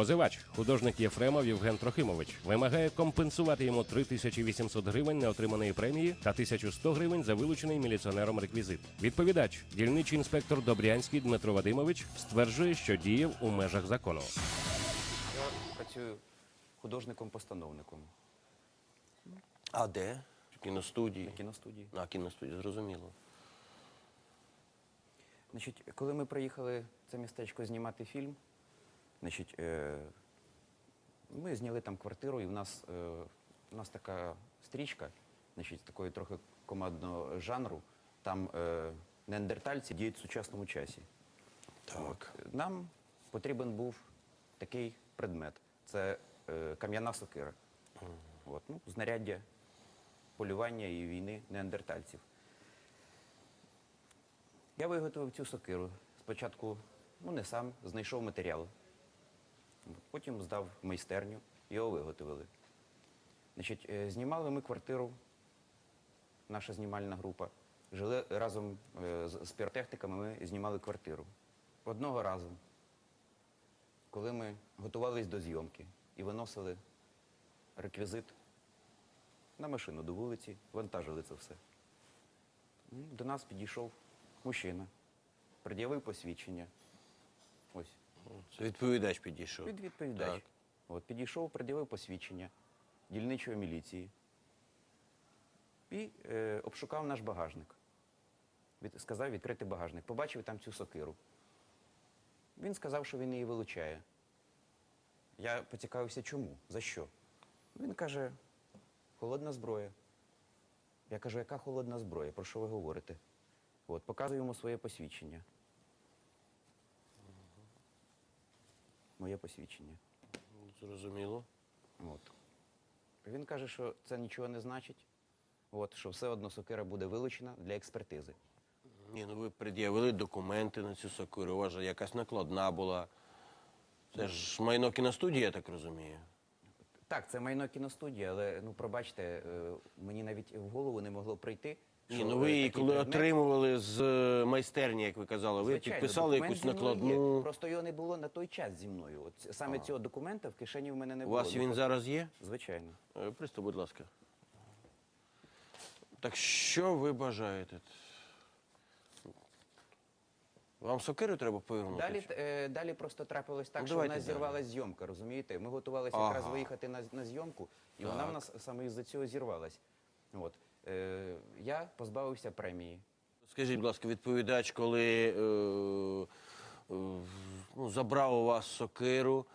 Позивач, художник Єфремов Євген Трохимович, вимагає компенсувати йому 3800 гривень неотриманої премії та 1100 гривень за вилучений міліціонером реквізит. Відповідач, дільничий інспектор Добрянський Дмитро Вадимович, стверджує, що діяв у межах закону. Я працюю художником-постановником А де? В кіностудії. на кіностудії. На кіностудії, зрозуміло. Значить, коли ми приїхали в це містечко знімати фільм, значить, е, ми зняли там квартиру, і в нас, е, у нас така стрічка, значить, такої трохи командного жанру. Там е, неандертальці діють в сучасному часі. Так. Нам потрібен був такий предмет. Це е, кам'яна сокира. От, ну, знаряддя полювання і війни неандертальців. Я виготовив цю сокиру. Спочатку, ну не сам, знайшов матеріал. Потім здав майстерню, його виготовили. Значить, е, знімали ми квартиру, наша знімальна група. Жили разом е, з піротехніками, ми знімали квартиру. Одного разу, коли ми готувались до зйомки і виносили реквізит на машину до вулиці, вантажили це все. До нас підійшов мужчина, пред'явив посвідчення. Ось, Це відповідач підійшов. від відповідач. Так. От, підійшов, пред'явив посвідчення дільничої міліції і е, обшукав наш багажник. Від, сказав відкрити багажник. Побачив там цю сокиру. Він сказав, що він її вилучає. Я поцікавився, чому? За що? Він каже, холодна зброя. Я кажу, яка холодна зброя? Про що ви говорите? От, показую йому своє посвідчення. Моє посвідчення. Зрозуміло. От. Він каже, що це нічого не значить, от, що все одно сокира буде вилучена для експертизи. Ні, ну ви пред'явили документи на цю сокиру. У вас же якась накладна була. Це ж майно кіностудії, я так розумію. Так, це майно кіностудії, але ну пробачте, е, мені навіть в голову не могло прийти. Ні, ну ви її коли отримували з е, майстерні, як ви казали, ви Звичайно, підписали документ якусь зі мною накладну. є. Просто його не було на той час зі мною. От саме цього документа в кишені в мене не У було. вас Ну, він зараз є? Звичайно. Е, Пристав, будь ласка. Так що ви бажаєте? Вам сокиру треба повернути? Далі, е, далі просто трапилось так, Ну, що в давайте нас далі. зірвалась зйомка, розумієте? Ми готувалися Ага. якраз виїхати на, на зйомку, і вона в нас саме із-за цього зірвалась. От. Е, я позбавився премії. Скажіть, будь ласка, відповідач, коли е, е, ну, забрав у вас сокиру,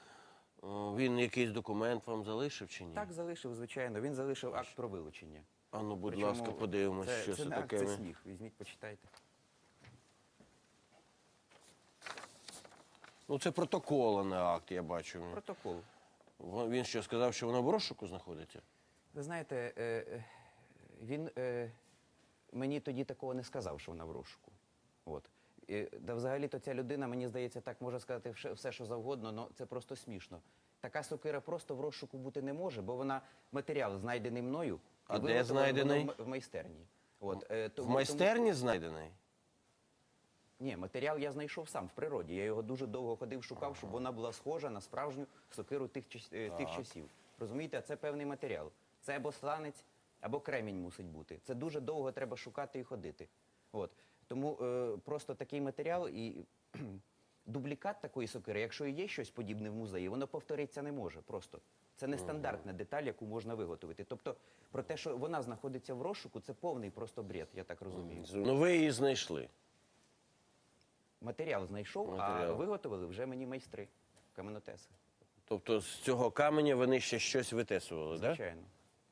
е, він якийсь документ вам залишив чи ні? Так залишив, звичайно. Він залишив акт про вилучення. А ну, будь Причому ласка, подивимось, це, що це це не акт, таке. це сміх. Візьміть, почитайте. Ну, це протокол, а не акт, я бачу. Протокол. Він що, сказав, що воно в розшуку знаходиться? Ви знаєте, е, е, він е, мені тоді такого не сказав, що вона в розшуку. От. І, да взагалі-то ця людина, мені здається, так може сказати все, що завгодно, але це просто смішно. Така сокира просто в розшуку бути не може, бо вона матеріал знайдений мною. А де знайдений? В в майстерні. От, е, В тому- майстерні знайдений? Ні, матеріал я знайшов сам в природі. Я його дуже довго ходив, шукав, щоб вона була схожа на справжню сокиру тих, е, тих часів. Розумієте, це певний матеріал. Це або сланець, або кремінь мусить бути. Це дуже довго треба шукати і ходити. От. Тому е, просто такий матеріал і дублікат такої сокири, якщо і є щось подібне в музеї, воно повторитися не може просто. Це не стандартна деталь, яку можна виготовити. Тобто, про те, що вона знаходиться в розшуку, це повний просто бред, я так розумію. Ну, ви її знайшли. Матеріал знайшов, а Матеріал. виготовили вже мені майстри, каменотеси. Тобто з цього каменя вони ще щось витесували, так? Звичайно.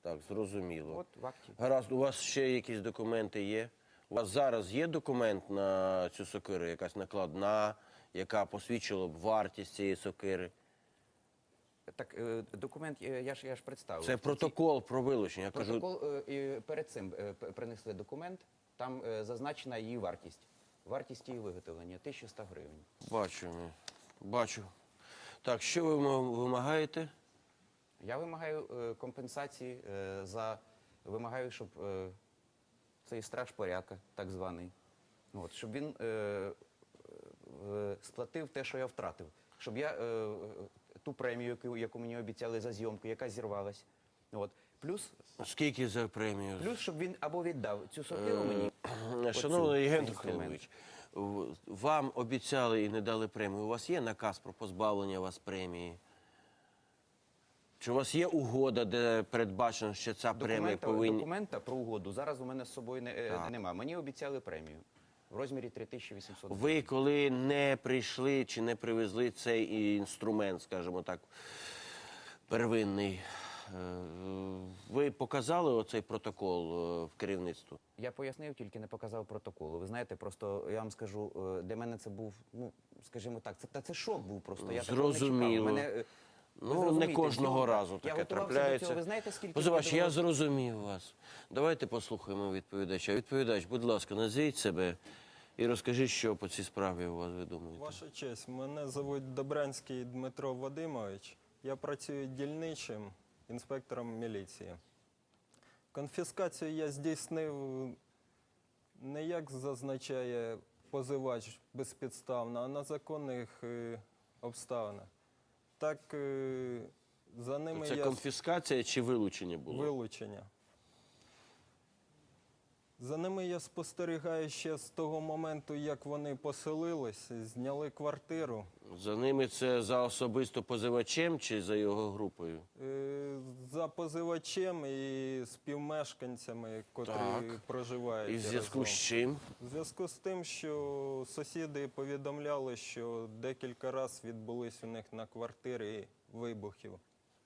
Так, зрозуміло. От в акті. Гаразд, у вас ще якісь документи є? У вас зараз є документ на цю сокиру, якась накладна, яка посвідчила б вартість цієї сокири? Так, е, документ е, я ж я ж представив. Це протокол про вилучення. Я кажу, Протокол е, і перед цим е, п- принесли документ, там е, зазначена її вартість. Вартість її виготовлення 1100 гривень. бачу, бачу. Так, що ви м- вимагаєте? Я вимагаю е, компенсації е, за вимагаю, щоб е, цей страж порядка, так званий, от, щоб він е, е, сплатив те, що я втратив. Щоб я е, ту премію, яку, яку мені обіцяли за зйомку, яка зірвалась. От. Плюс, Скільки за премію? плюс, щоб він або віддав цю мені. Е, Шановний цей Євген інструмент. В- вам обіцяли і не дали премію. У вас є наказ про позбавлення вас премії? Чи у вас є угода, де передбачено, що ця премія повинна... документа про угоду зараз у мене з собою не, е, нема. Мені обіцяли премію в розмірі 3800 гривень. Ви коли не прийшли чи не привезли цей інструмент, скажімо так, первинний, е, ви показали оцей протокол е, в керівництву? Я пояснив, тільки не показав протоколу. Ви знаєте, просто я вам скажу, для мене це був, ну скажімо так, це та це шок був просто. Я такого не чекав. Зрозуміло. Мене, Ну, не кожного разу таке до трапляється. цього. Ви знаєте, скільки Позивач, мені я зрозумів вас. Давайте послухаємо відповідача. Відповідач, будь ласка, назвіть себе і розкажіть, що по цій справі у вас ви думаєте. Ваша честь, мене звуть Добранський Дмитро Вадимович. Я працюю дільничим інспектором міліції. Конфіскацію я здійснив не як зазначає позивач безпідставно, а на законних е, обставинах. Так е, за ними Це є конфіскація чи вилучення було? вилучення. За ними я спостерігаю ще з того моменту, як вони поселились, зняли квартиру. За ними це за особисто позивачем чи за його групою? Е, За позивачем і співмешканцями, котрі Так. проживають. І в зв'язку з разом. чим? В зв'язку з тим, що сусіди повідомляли, що декілька разів відбулись у них на квартирі вибухів.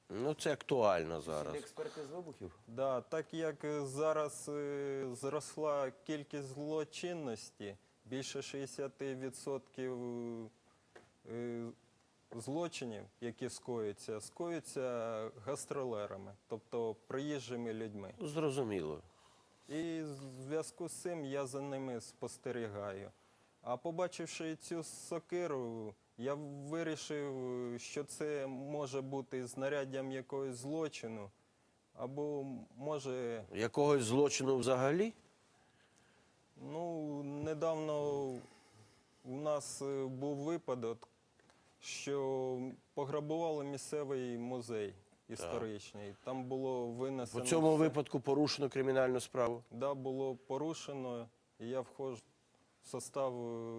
Ну, це актуально зараз. Всі експерти з вибухів? Да, так як е, зараз е, зросла кількість злочинності, більше 60% е, злочинів, які скоюються, скоюються гастролерами, тобто приїжджими людьми. Ну, Зрозуміло. І в зв'язку з цим я за ними спостерігаю. А побачивши цю сокиру, я вирішив, що це може бути знаряддям якогось злочину, або може Якогось злочину взагалі? Ну, недавно у нас е, був випадок, що пограбували місцевий музей історичний. Там було У винесено. цьому все. випадку порушено кримінальну справу. Да, було порушено, і я входжу в состав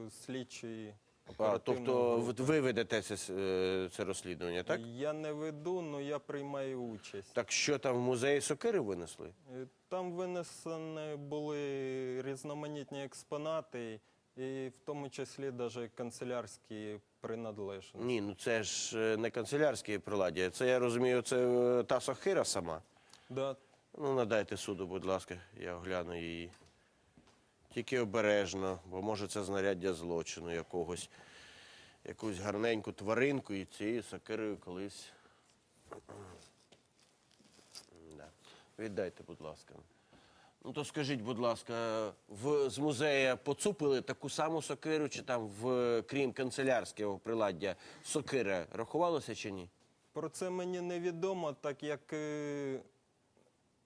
е, слідчої. А, тобто ви ведете це, е, це розслідування, так? Я не веду, але я приймаю участь. Так що там в музеї сокири винесли? Е, Там винесені були різноманітні експонати, і в тому числі навіть канцелярські принадлежності. Ні, ну це ж е, не канцелярські приладдя. Це я розумію, це е, та сокира сама. Да, Ну, надайте суду, будь ласка, я огляну її. Тільки обережно, бо може це знаряддя злочину якогось. Якусь гарненьку тваринку і цією сокирою колись. Да. Віддайте, будь ласка. Ну то скажіть, будь ласка, в, з музея поцупили таку саму сокиру, чи там, в, крім канцелярського приладдя, сокира рахувалося чи ні? Про це мені невідомо, так як е,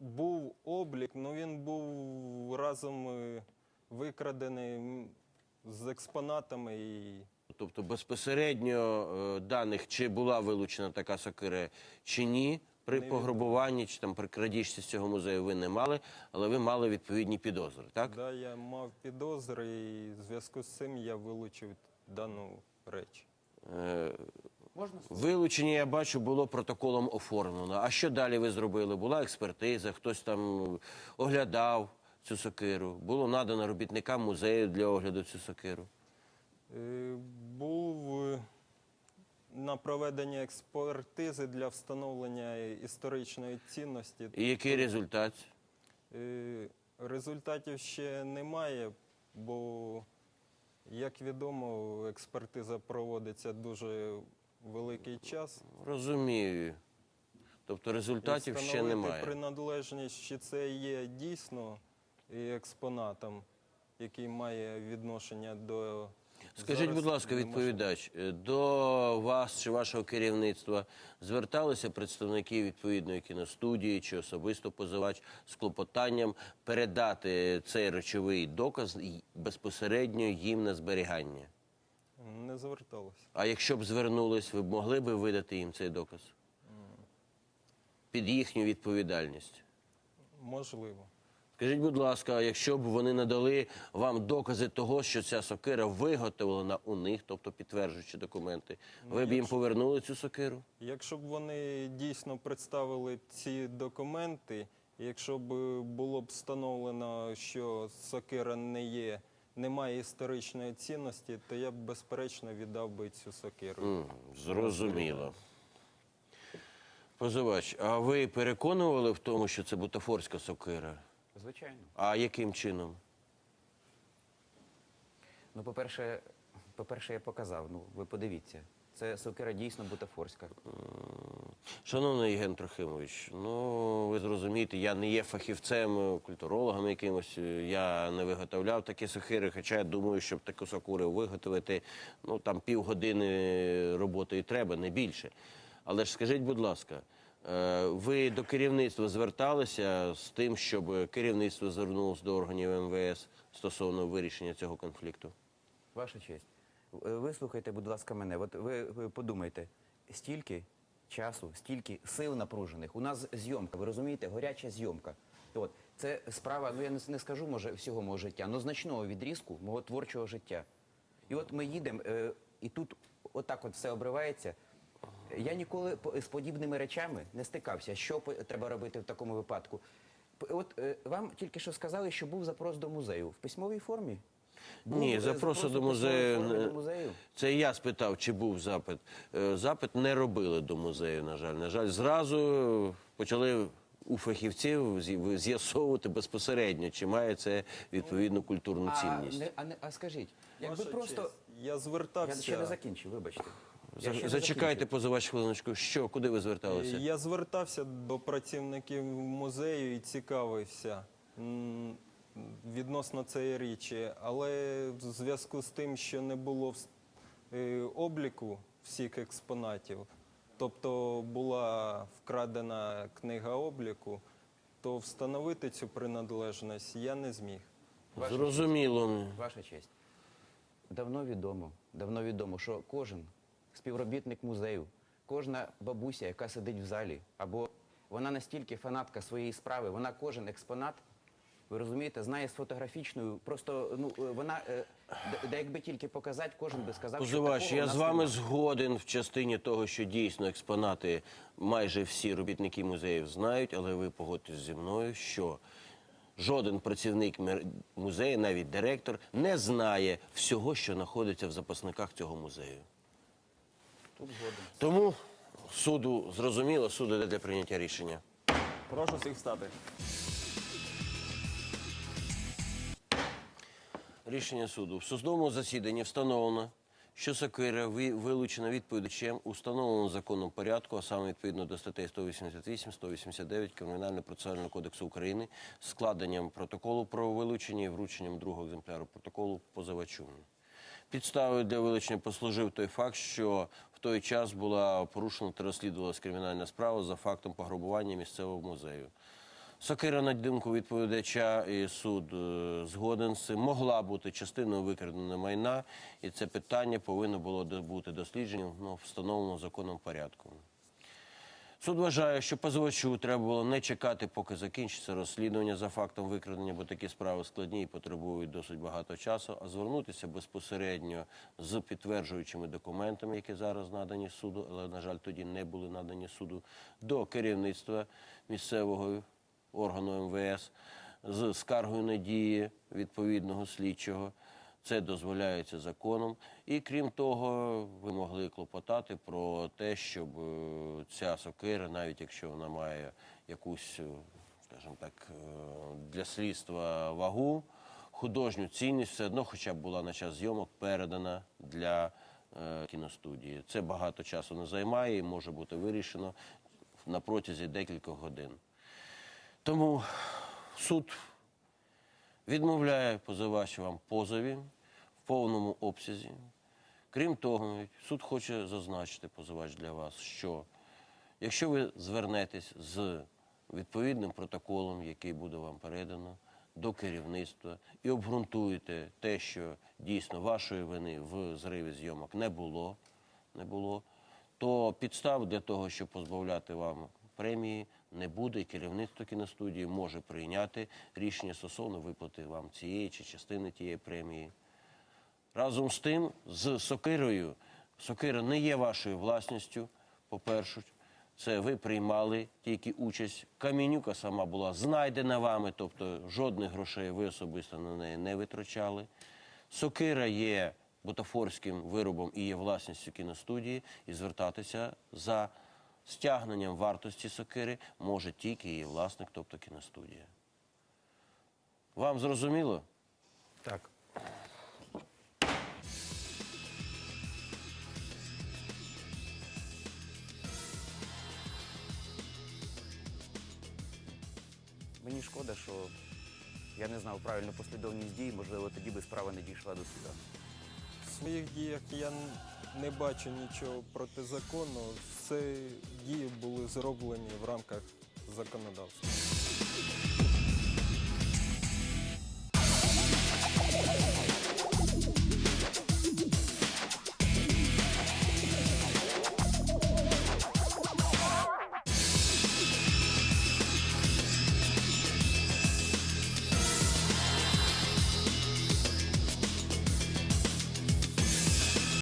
був облік, ну він був разом е, викрадений з експонатами і Тобто безпосередньо е, даних, чи була вилучена така сокира, чи ні, при Невідомо. пограбуванні, чи там при крадіжці з цього музею ви не мали, але ви мали відповідні підозри, так? да, я мав підозри, і в зв'язку з цим я вилучив дану реч. Е, Можна Вилучення, я бачу, було протоколом оформлено. А що далі ви зробили? Була експертиза, хтось там оглядав цю сокиру, було надано робітникам музею для огляду цю сокиру. Е, Був е, на проведення експертизи для встановлення історичної цінності. І який результат? Е, Результатів ще немає, бо, як відомо, експертиза проводиться дуже великий час. Розумію. Тобто результатів ще Встановити немає. приналежність, чи це є дійсно і експонатом, який має відношення до. Скажіть, Зараз будь ласка, не можу. відповідач, е, до вас чи вашого керівництва зверталися представники відповідної кіностудії чи особисто позивач з клопотанням передати цей речовий доказ безпосередньо їм на зберігання? Не зверталося. А якщо б звернулись, ви б могли б видати їм цей доказ? Під їхню відповідальність. Можливо. Скажіть, будь ласка, якщо б вони надали вам докази того, що ця сокира виготовлена у них, тобто підтверджуючи документи, ви б їм повернули цю сокиру? Якщо б вони дійсно представили ці документи, якщо б було б встановлено, що сокира не є, не має історичної цінності, то я б безперечно віддав би цю сокиру. М, Зрозуміло. Позивач, а ви переконували в тому, що це бутафорська сокира? Звичайно. А яким чином? Ну, по-перше, по-перше, я показав. Ну, ви подивіться. Це сокира дійсно бутафорська. Шановний Євген Трохимович, ну ви зрозумієте, я не є фахівцем, е, культурологом якимось. е, Я не виготовляв такі сокири, хоча я думаю, щоб таку сокиру виготовити, ну там півгодини роботи і треба, не більше. Але ж скажіть, будь ласка, ви до керівництва зверталися з тим, щоб керівництво звернулося до органів МВС стосовно вирішення цього конфлікту? Ваша честь. Е, Вислухайте, будь ласка, мене. От ви, подумайте, стільки часу, стільки сил напружених. У нас зйомка, ви розумієте, горяча зйомка. От це справа, ну я не, не скажу, може, всього мого життя, але значного відрізку мого творчого життя. І от ми їдемо, е, і тут отак от все обривається. Я ніколи з подібними речами не стикався. Що треба робити в такому випадку? От е, вам тільки що сказали, що був запрос до музею в письмовій формі. Ні, е, запросу запрос до музею. Це я спитав, чи був запит. Е, Запит не робили до музею, на жаль. На жаль, зразу почали у фахівців з'ясовувати безпосередньо, чи має це відповідну культурну цінність. а, а скажіть, якби просто честь, я я ще не закінчив, вибачте. Я За- ще не Зачекайте, позивач хвилиночку. Що, куди ви зверталися? Я звертався до працівників музею і цікавився м, відносно цієї річі, але в зв'язку з тим, що не було вс- е, обліку всіх експонатів, тобто була вкрадена книга обліку, то встановити цю приналежність я не зміг. Зрозуміло. Ваша честь. Давно відомо, давно відомо, що кожен співробітник музею, кожна бабуся, яка сидить в залі, або вона настільки фанатка своєї справи, вона кожен експонат, ви розумієте, знає з фотографічною, просто ну е, вона, е, де- якби тільки показати, кожен би сказав, Позивач, що такого я з вами нема. згоден в частині того, що дійсно експонати майже всі робітники музеїв знають, але ви погодьтесь зі мною, що жоден працівник музею, навіть директор, не знає всього, що знаходиться в запасниках цього музею. Тому суду зрозуміло, суд іде для прийняття рішення. Прошу всіх встати. Рішення суду. В судовому засіданні встановлено, що сокира вилучена відповідачем у встановленому законом порядку, а саме відповідно до статей 188, 189 Кримінально-процесуального кодексу України, з складенням протоколу про вилучення і врученням другого екземпляру протоколу позивачу. Підставою для вилучення послужив той факт, що в той час була порушена та розслідувалась кримінальна справа за фактом пограбування місцевого музею. Сокира, на думку відповідача, і суд е, згоден з цим, могла бути частиною викраденого майна, і це питання повинно було бути дослідженням ну, встановленому законом порядку. Суд вважає, що позивачу треба було не чекати, поки закінчиться розслідування за фактом викрадення, бо такі справи складні і потребують досить багато часу, а звернутися безпосередньо з підтверджуючими документами, які зараз надані суду, але, на жаль, тоді не були надані суду, до керівництва місцевого органу МВС з скаргою на дії відповідного слідчого. Це дозволяється законом. І крім того, ви могли клопотати про те, щоб е, ця сокира, навіть якщо вона має якусь, е, скажімо так, е, для слідства вагу, художню цінність, все одно, хоча б була на час зйомок передана для кіностудії. Це багато часу не займає і може бути вирішено на протязі декількох годин. Тому суд відмовляє позивач вам позові в повному обсязі. Крім того, суд хоче зазначити позивач для вас, що якщо ви звернетесь з відповідним протоколом, який буде вам передано до керівництва і обґрунтуєте те, що дійсно вашої вини в зриві зйомок не було, не було, то підстав для того, щоб позбавляти вам премії, не буде. І керівництво кіностудії може прийняти рішення стосовно виплати вам цієї чи частини тієї премії. Разом з тим, з сокирою, сокира не є вашою власністю, по-перше. Це ви приймали тільки участь. Камінюка сама була знайдена вами, тобто жодних грошей ви особисто на неї не витрачали. Сокира є бутафорським виробом і є власністю кіностудії, і звертатися за стягненням вартості сокири може тільки її власник, тобто кіностудія. Вам зрозуміло? Так. Мені шкода, що я не знав правильну послідовність дій, можливо, тоді би справа не дійшла до суду. Своїх діях я не бачу нічого протизаконного. Все дії були зроблені в рамках законодавства.